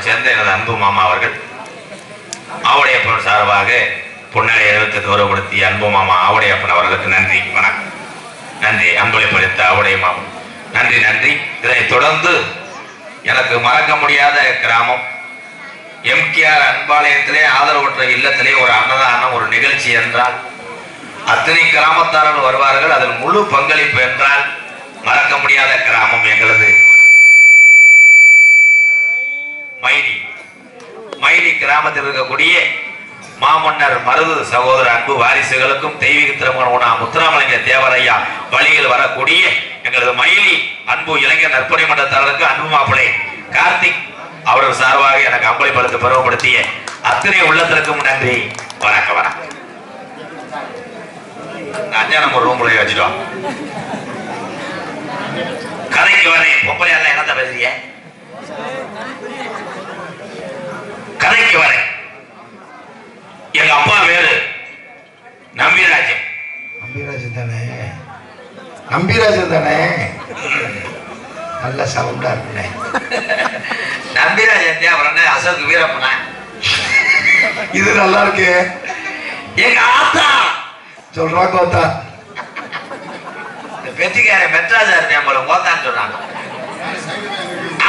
சேர்ந்த எனது அன்பு மாமா அவர்கள். ஆவடையப்பன் சார்பாக புன்னகை எழுத்து கௌரவப்படுத்திய அன்பு மாமா ஆவுடையப்பன் அவர்களுக்கு நன்றி வணக்கம். நன்றி அன்பளிப்பளித்த ஆவுடைய மாமா. நன்றி நன்றி. இதனை தொடர்ந்து எனக்கு மறக்க முடியாத கிராமம். எம்கேஆர் அன்பாலயத்திலே ஆதரவற்ற இல்லத்திலே ஒரு அன்னதானம் ஒரு நிகழ்ச்சி என்றால் அத்தனை கிராமத்தாரர்கள் வருவார்கள். அதில் முழு பங்களிப்பு என்றால் மறக்க முடியாத கிராமம் எங்களது. மைனி. மைனி கிராமத்தில் இருக்கக்கூடிய மாமன்னர் மருது சகோதர அன்பு வாரிசுகளுக்கும் தெய்வீக திருமணம் முத்துராமலிங்க தேவரையா வழியில் வரக்கூடிய எங்களது மயிலி அன்பு இளைஞர் நற்பணி மன்றத்தாளருக்கு அன்பு மாப்பிளை கார்த்திக் அவர்கள் சார்பாக எனக்கு அம்பளிப்படுத்த பருவப்படுத்திய அத்தனை உள்ளத்திற்கும் நன்றி. வணக்க வணக்கம். அஞ்சா நம்ம ரூம்ல வச்சுட்டோம். கதைக்கு வரேன். பொம்பளை எல்லாம் பேசுறீங்க? கதைக்கு வரேன் எங்க அப்பா பேரு நம்பிராஜன். நம்பிராஜன் தானே? நம்பிராஜன் தானே? நல்ல சவுண்டா இருக்குண்ணே. நம்பிராஜன் என்ன அசோக் வீரப்பனா இது நல்லா இருக்கு. எங்க ஆத்தா. சொல்றா கோத்தா. இந்த பெத்திக்கார மெட்ராஜா இருக்கேன் போல கோத்தான்னு சொல்றாங்க.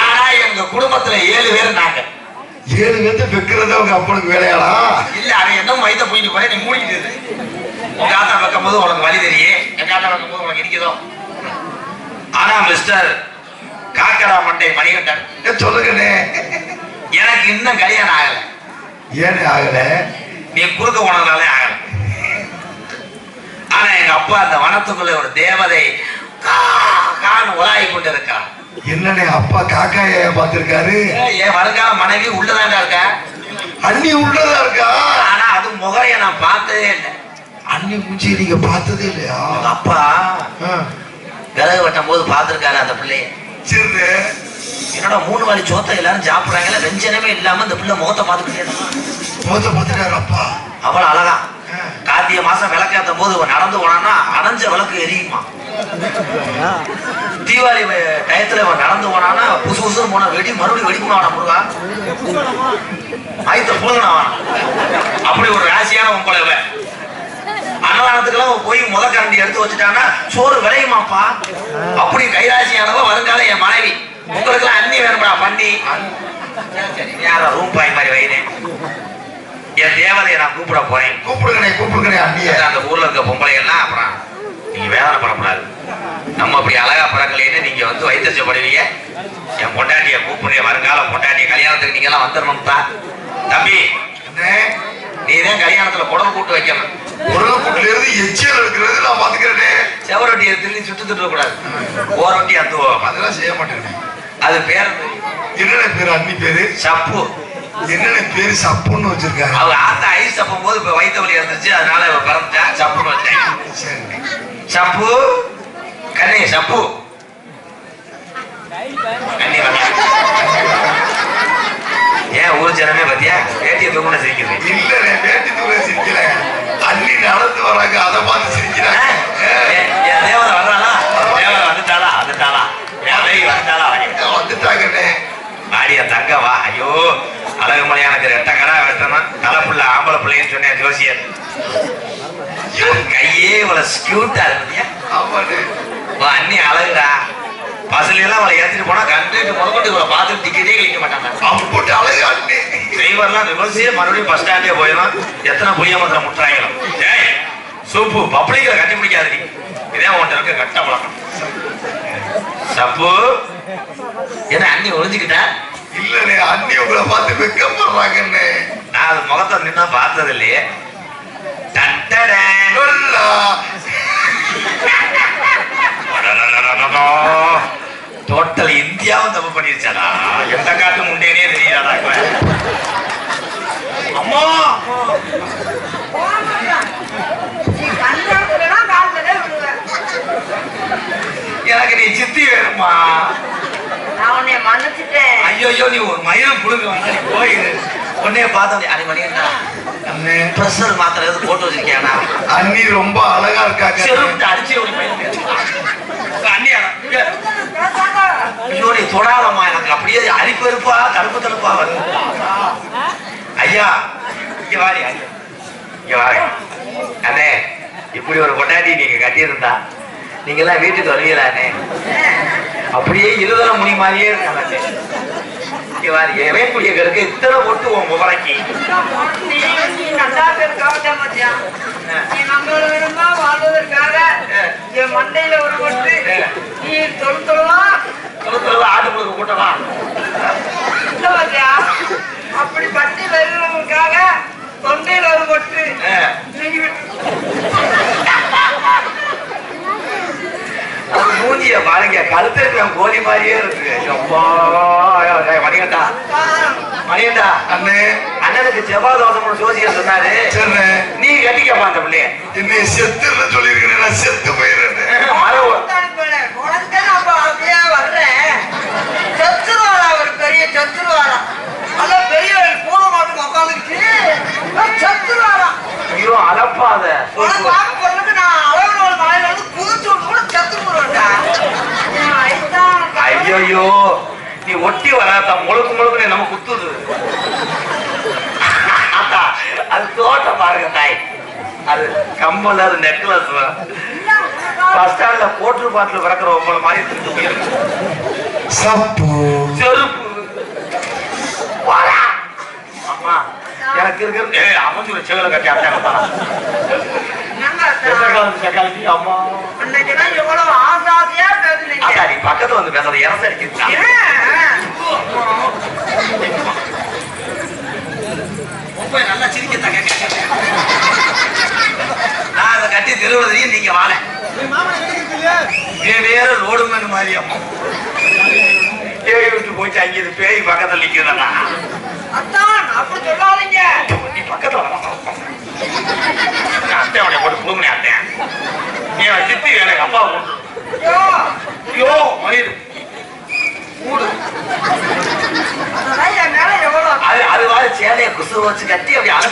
ஆனா எங்க குடும்பத்துல ஏழு பேர் நாங்க ஏழு பேர்த்த பெக்கிறது உங்க அப்பனுக்கு வேலையாடா? இல்ல அவன் என்ன மைத்த போயிட்டு போய் நீ மூடிக்கிட்டு. உங்க ஆத்தா வைக்கும் போது உனக்கு வழி தெரியும் எங்க ஆத்தா வைக்கும் போது உனக்கு இருக்குதோ? ஆனா மிஸ்டர் காக்கடா மண்டை மணிகண்டன். சொல்லுங்கண்ணே. எனக்கு இன்னும் கல்யாணம் ஆகல. ஏன்னு ஆகல? நீ குறுக்க போனதுனாலே ஆகல. ஆனா எங்க அப்பா அந்த வனத்துக்குள்ள ஒரு தேவதை கா கான்னு உலாவி கொண்டு இருக்கா என்னண்ணே அப்பா காக்காய பார்த்திருக்காரு? என் வருங்கால மனைவி உள்ளதாண்டா இருக்கா? அண்ணி உள்ளதா இருக்கா? ஆனா அது முகரைய நான் பார்த்ததே இல்லை. அண்ணி மூஞ்சி நீங்க பார்த்ததே இல்லையா? அப்பா விறகு வெட்டும் போது பார்த்திருக்காரு அந்த பிள்ளைய சரி என்னோட மூணு வாழி சோத்தை எல்லாரும் சாப்பிடுறாங்கல்ல வெஞ்சனமே இல்லாம இந்த பிள்ளை முகத்தை பார்த்துக்கிட்டே இருந்தான். முகத்தை பார்த்துட்டாரு அப்பா. அவ்வளவு அழகா. கார்த்திகை மாசம் விளக்கேற்றும் போது நடந்து போனான்னா அணைஞ்ச விளக்கு எரியுமா? தீபாவளி டயத்துல இவன் நடந்து போனான்னா புசு புசுன்னு போனா வெடி மறுபடியும் வெடிக்கணும் முருகா. ஆயத்த போதும் அப்படி ஒரு ராசியான உங்களை இவன் அன்னதானத்துக்கெல்லாம் போய் முத கரண்டி எடுத்து வச்சுட்டான்னா சோறு விளையுமாப்பா? அப்படி கைராசியானவ வருங்கால என் மனைவி. உங்களுக்கு எல்லாம் அண்ணி வேணும்டா பண்ணி யாரா ரூம் பாய் மாதிரி வைனேன் என் தேவதையை நான் கூப்பிட போறேன். கூப்பிடுங்கண்ணே கூப்பிடுங்கண்ணே அண்ணிய. அந்த ஊர்ல இருக்க பொம்பளை எல்லாம் அப்புறம் நீங்க வேதனை படக்கூடாது நம்ம அப்படி அழகா பிறக்கலைன்னு நீங்க வந்து வைத்தறிச்சப்படுவீங்க என் பொண்டாட்டிய கூப்பிடுற வருங்கால பொண்டாட்டிய கல்யாணத்துக்கு நீங்க எல்லாம் வந்துடணும் தான் தம்பி நீ தான் கல்யாணத்துல குடல் கூட்டு வைக்கணும். உருளைப்புட்டுல இருந்து எச்சியல் இருக்கிறது நான் பாத்துக்கிறேனே செவரொட்டியை திரும்பி சுட்டு திட்ட கூடாது. ஓரொட்டி அத்துவோம். அதெல்லாம் செய்ய மாட்டேன். அது பேர் என்னென்ன பேரு? அண்ணி பேரு? சப்பு. என்னென்ன பேரு? சப்புன்னு வச்சிருக்காங்க அவ ஆத்த ஐஸ் சப்பும் போது இப்ப வயிற்று வலி இருந்துச்சு அதனால இவ பிறந்துட்டா சப்புன்னு வச்சேன் சரி. சப்பு கண்ணே சப்பு கண்ணி. ஏன் ஊர் ஜனமே பத்தியா பேட்டியை தூக்குன சிரிக்குது இல்லண்ணே வேட்டி தூர சிரிக்கல அண்ணி நடந்து வராங்க அதை பார்த்து சிரிக்கிறாங்க தேவதை வர்றாளா இருந்தியா ஆமாண்ணே. உன் அண்ணி அழகுடா. எல்லாம் அவளை ஏத்திட்டு போனா கண்டுட்டு முதற்கொண்டு இவளை பார்த்துட்டு டிக்கெட்டே கழிக்க மாட்டாங்க அம்புட்டு அழகு அண்ணே. டிரைவர்லாம் ரிவர்ஸே மறுபடியும் பஸ் ஸ்டாண்டே போயிடும் எத்தனை பொய்ய மந்திரம் முட்டுறாங்களோ. ஏய் சூப்பு பப்ளிக்ல கட்டி பிடிக்காது நீ இதே உன்ட்ட இருக்க கட்ட பழக்கம் சப்பு என்ன அண்ணி ஒளிஞ்சுக்கிட்டா? இல்லண்ணே அண்ணி உங்களை பார்த்து வெக்கப்படுறாங்கண்ணே. நான் அது முகத்தை நின்னா பார்த்தது இல்லையே. டோட்டல் இந்தியாவும் தப்பு பண்ணிருச்சாடா? எந்த காட்டு முண்டேனே தெரியாதா. அம்மா! எனக்கு நீ சித்தி வேணுமா ஐயோ நீ ஒரு மயிலும் புடுங்க வேணா, போயிரு. உன்னைய பார்த்தா அரை மணியா அண்ணே. ப்ரெஷர் மாத்திரை எதுவும் போட்டு வச்சிருக்கியானா அண்ணி ரொம்ப அழகா இருக்காங்க. செருப்பு அடிச்சு ஒரு பையன் அண்ணியா நீ தொடாதம்மா எனக்கு அப்படியே அரிப்பு இருப்பா தடுப்பு தடுப்பா வருது. ஐயா இங்க வாரி இங்க வாரி அண்ணே இப்படி ஒரு கொண்டாடி நீங்க கட்டியிருந்தா நீங்க எல்லாம் வீட்டுக்கு வருவீங்களாண்ணே அப்படியே இருதல முனி மாதிரியே இருக்காங்க எவையக்கூடிய கருக்கு இத்தனை பொட்டு உன் முகரைக்கு மண்டையில ஒரு கொட்டு நீ தொழு தொழுவா ஆட்டு கொடுக்க கூட்டமா இல்ல பாத்தியா? அப்படி பட்டியல இருக்கிறவங்களுக்காக தொண்டையில ஒரு கொட்டு அது மூஞ்சிய பாருங்க கழுத்து இருக்கிற கோழி மாதிரியே இருக்கு. மணிகண்டா. மணிகண்டா அண்ணே அண்ணனுக்கு செவ்வாய் தோசை ஜோசியர் சொன்னாரு. நீ கட்டிக்கப்பா அந்த பிள்ளைய. என்னை செத்துன்னு சொல்லியிருக்கிறேன் நான் செத்து போயிடுறேன் மரம் உனக்கு அப்ப அப்படியே வர்றேன் சத்துருவாரா ஒரு பெரிய சத்துருவாரா அல்ல பெரிய பூனை மாட்டுக்கு உட்காந்துக்கிட்டு சத்துருவாரா ஐயோ அலப்பாத உனக்கு வாங்க பொண்ணுக்கு நான் அளவு ஒரு மலையில வந்து குதிச்சு விட்டு கூட செத்து போடுவேன்டா ஐயோ நீ ஒட்டி வராத? முழுக்கு முழுக்கு நம்ம குத்துது. அது தோட்டம் பாருங்க தாய். அது கம்மல் அது நெக்லஸ் பஸ் ஸ்டாண்ட்ல போட்டு பாட்டில் பிறக்கிற ஒவ்வொரு மாதிரி செருப்பு. அம்மா எனக்கு இருக்கிற ஏய் அமைஞ்சு சேவலை கட்டி அட்டாங்க அம்மா. பக்கத்துல வந்து பேசுறது இறச ரொம்ப நல்லா சிரிக்கத்தாங்க நான் அதை கட்டி திருவள்ளதையும் நீங்க வாழ வேற ரோடு மேன் மாதிரி அம்மா பேய் விட்டு போயிட்டு அங்கே இது பேய் பக்கத்துல நிக்கிறதா அத்தான் அப்படி சொல்லாதீங்க. நீ பக்கத்துல. அத்தை அவனை போட்டு புடுங்கினே அத்தை நீ சித்தி எனக்கு அப்பா ஐயோ. ஐயோ மயிறு மூடு அதெல்லாம் என் மேல எவ்வளவு அது அது மாதிரி சேலையை குசு வச்சு கட்டி அப்படி அழ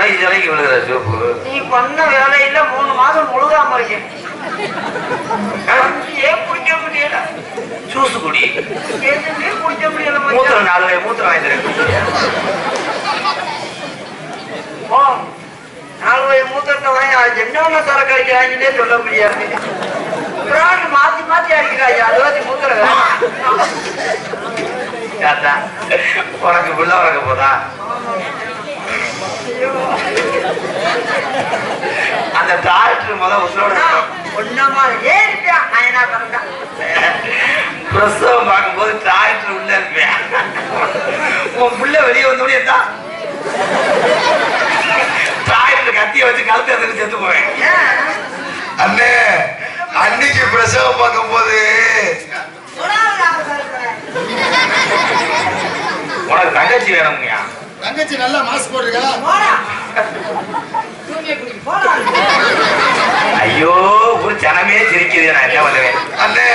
ஜலை ஜலைக்கு விழுகிற சோப்பு நீ பண்ண வேலையில மூணு மாசம் முழுகாம இருக்கேன் ஏன் குடிக்க முடியல? ஜூஸ் குடி. எதுவுமே குடிக்க முடியல. மூத்திரம் நாலு வகை மூத்திரம் வாங்கிக்கிறேன் ஓ நாலு வயது மூத்தத்தை வாங்கி அது என்னென்ன சரக்கு அடிக்கிறாங்கன்னே சொல்ல முடியாது. பிராண்டு மாத்தி மாத்தி அடிக்கிறாங்க அறுபத்தி மூத்திரம் தாத்தா உனக்கு புள்ள உனக்கு போதா? அந்த டாக்டர் முத உசுரோட ஒன்னமா ஏறிட்டான் நான் என்ன பண்றேன் பிரசவம் பார்க்கும்போது டாக்டர் உள்ள இருப்பேன். உன் புள்ள வெளியே வந்தோடனே தான் டாக்டர் கத்திய வச்சு கழுத்து எடுத்து செத்து போவேன். அண்ணே அன்னைக்கு பிரசவம் பார்க்கும்போது உனக்கு தங்கச்சி வேணும்யா தங்கச்சி நல்லா மாஸ்க் போட்டிருக்கா? ஐயோ ஒரு ஜனமே சிரிக்குது. நான் என்ன பண்ணுவேன்? அண்ணே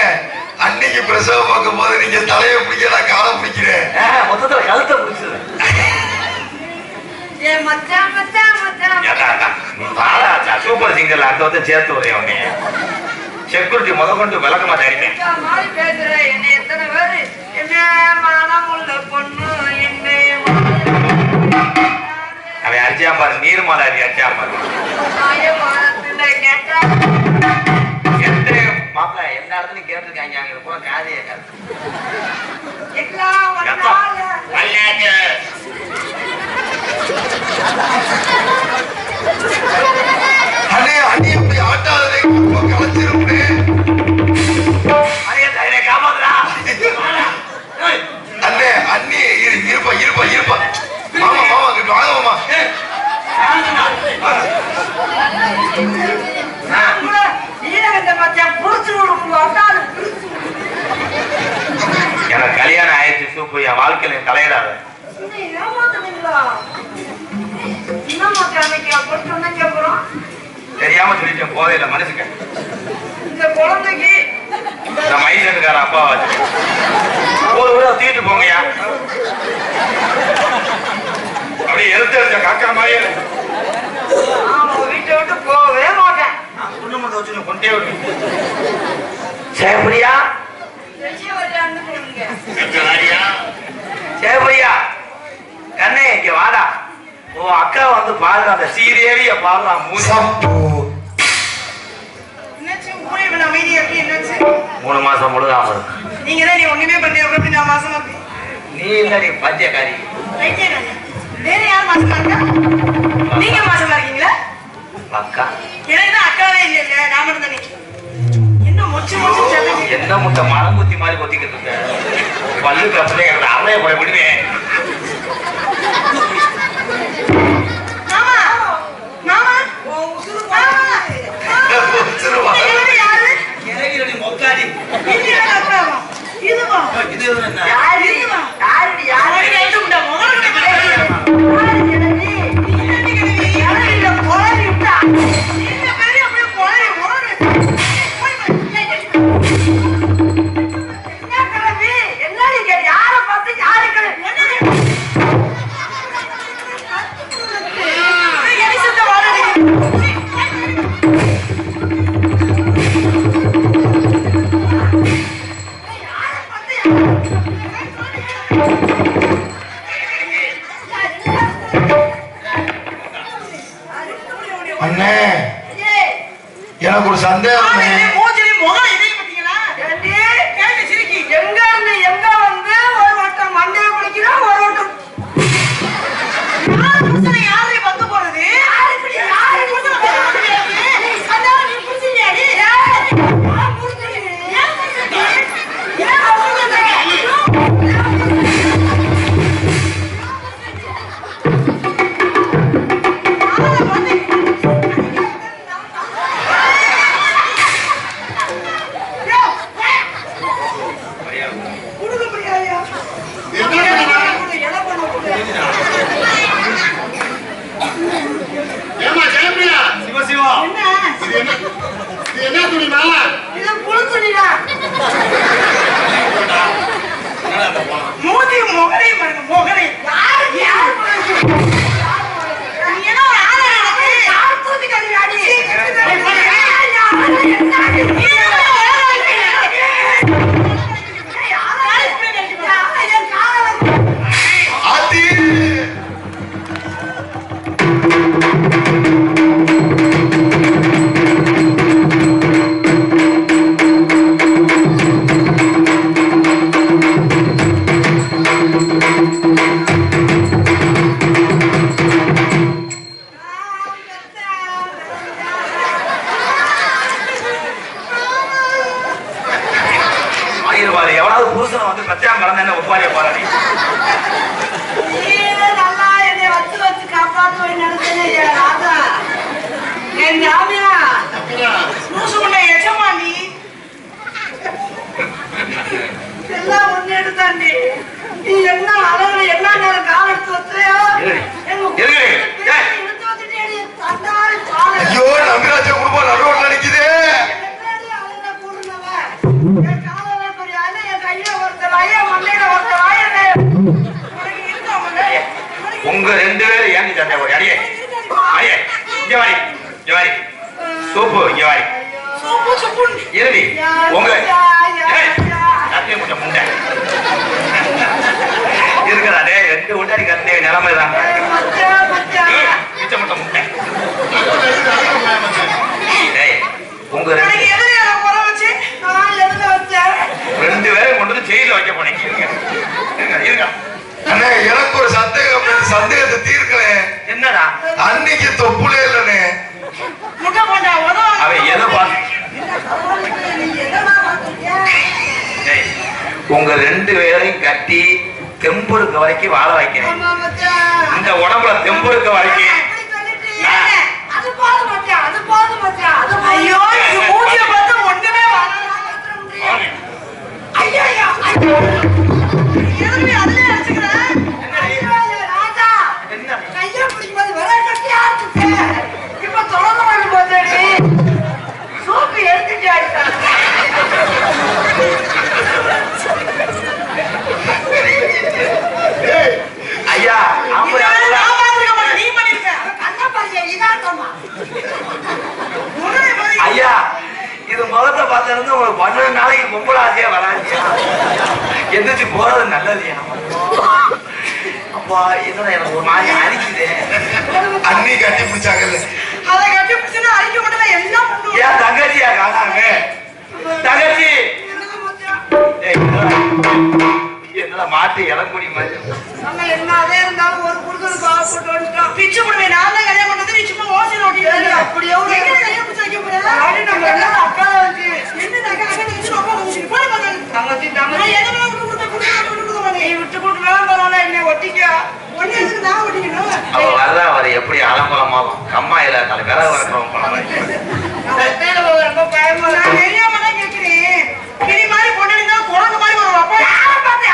அன்னைக்கு பிரசவம் பார்க்கும் போது நீங்க தலையை பிடிக்க நான் காலை பிடிக்கிறேன். மொத்தத்துல கழுத்தை பிடிச்சது சூப்பர் சிங்கர் அந்த வந்து சேர்த்து வரேன் உன்னை செக்யூரிட்டி முத கொண்டு விளக்கமா தெரியுமே மச்சான் மாதிரி பேசுற என்ன எத்தனை பேரு? என்ன மனம் உள்ள பொண்ணு. அவன் அடிச்சா பாரு எந்த மாப்பிள்ள எந்த இடத்துலயும் கேட்டிருக்காங்க அங்க பூரா காதையே கேட்க அண்ணே இப்படி சொன்னீங்க அப்புறம் தெரியாம சொல்லிட்டேன் போதையில மனுஷங்க இந்த குழந்தைக்கு இந்த மைசனுக்கார அப்பா வச்சு. ஒரு ஊரை தூக்கிட்டு போங்கய்யா. அப்படியே எழுத்து எழுத்த காக்கா மாதிரி நான் உங்க வீட்டை விட்டு போகவே மாட்டேன். புண்ணு மட்டும் வச்சு கொண்டே விட்டு சேப்பரியா சேப்பரியா கண்ணே இங்க வாடா. ஓ அக்கா வந்து பாருங்க அந்த சீரேவிய பாருலாம் மூணு மாசம் இருக்கு நீங்க தான் நீ ஒண்ணுமே பண்ணல எப்படி நான் மாசமா நீ இல்ல நீ பத்தியக்காரி? வேற யார் மாசமா இருக்கா? நீங்க மாசமா இருக்கீங்களா? அக்கா. எனக்கு தான் அக்காவே இல்ல இல்ல நான் மட்டும் தானே என்ன மொச்சு மொச்சு சத்தம் என்ன முட்டை மரம் குத்தி மாதிரி கொத்திக்கிட்டு இருக்க? பல்லு கப்பலே அவளே போய் விடுவேன். மாமா மாமா ரெண்டு பேரையும் கட்டி தெம்பு இருக்க வரைக்கும் வாழ வைக்கிறேன். இந்த உடம்புல தெம்பு இருக்க வரைக்கும் வராதியா வராதியா எந்திரிச்சு போறது நல்லதுயா அப்பா என்னடா எனக்கு ஒரு மாதிரி அரிக்குது. அண்ணி கட்டி பிடிச்சாங்கல்ல. அதை கட்டி பிடிச்சா அரிக்க முடியல என்ன ஏன் தங்கச்சியா காணாங்க தங்கச்சி என்னடா? மாட்டு இளங்குடி மாதிரி? என்ன அதே இருந்தாலும் ஒரு குடுக்கல் போட்டு பிச்சு போடுவேன். நான் தான் கல்யாணம் பண்ணது நீ சும்மா ஓசி நோட்டி அப்படியே முடியாது நம்ம என்ன ஒட்டிக்க? அவ வர்ற அவரை எப்படி ஆலம்பலமாகும் கம்மாயில தலை விரத வரக்கிறோம் ரொம்ப பயமா தெரியாம தான் கேட்கிறேன் கிளி மாதிரி பொண்ணு குழந்தை மாதிரி ஒரு அப்பா யாரை பார்த்து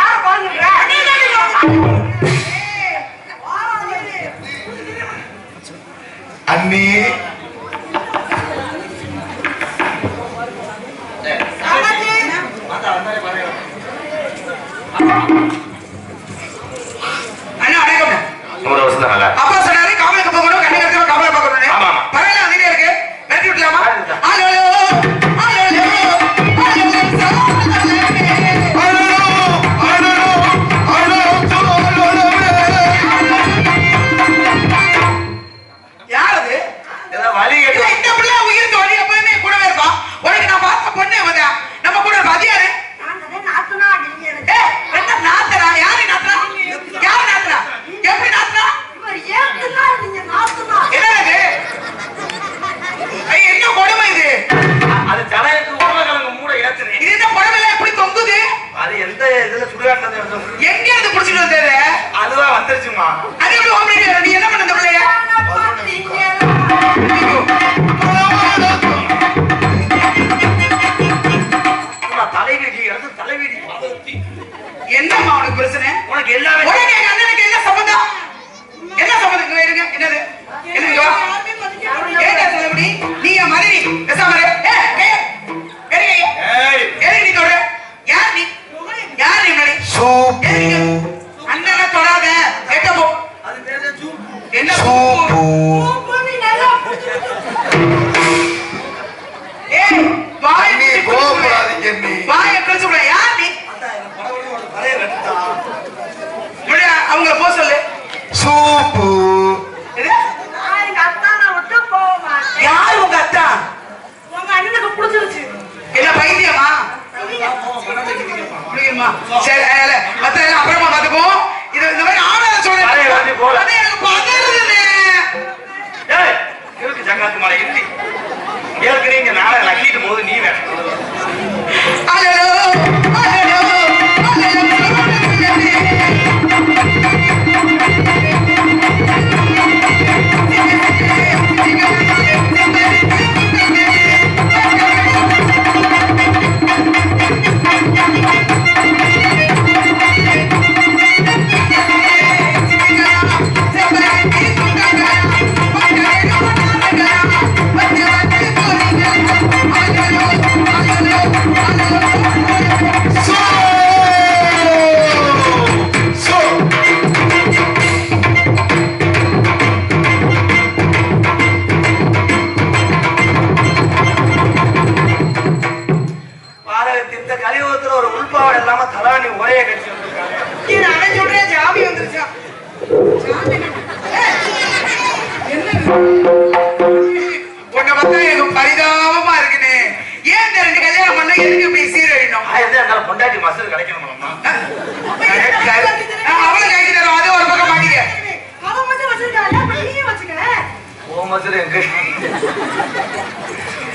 முகமது எங்க?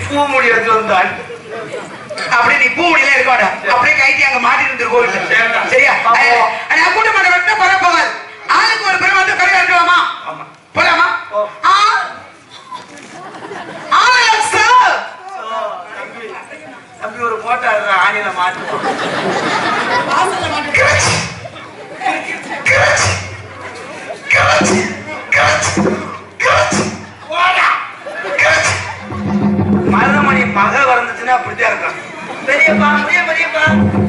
பூ முடி வந்தான் அப்படியே நீ பூ முடியல இருக்காடா அப்படியே கைட்டி அங்க மாட்டி இருந்திரு கோவில் சரியா? நான் கூட மாட்ட வெட்ட பரப்பவர் ஆளுக்கு ஒரு பெரும் வந்து கரையா இருக்கலாமா போலாமா? தம்பி ஒரு போட்டா ஆணியில மாட்டுவோம் பிரச்சாரம் பெரியப்பா பெரியப்பா